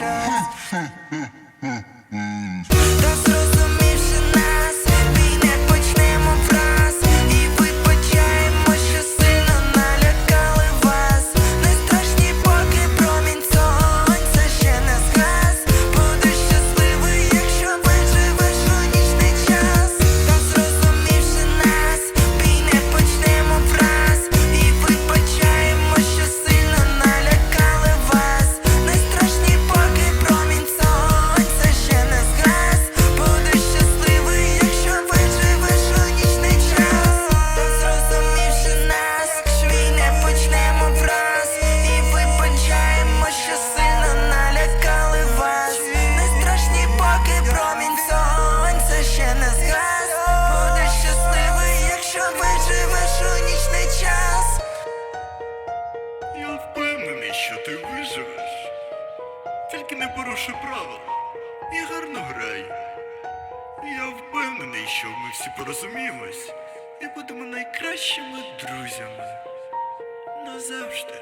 Trust. That's the ти виживеш. Тільки не порушу правила і гарно граю. Я впевнений, що ми всі порозуміємось і будемо найкращими друзями назавжди.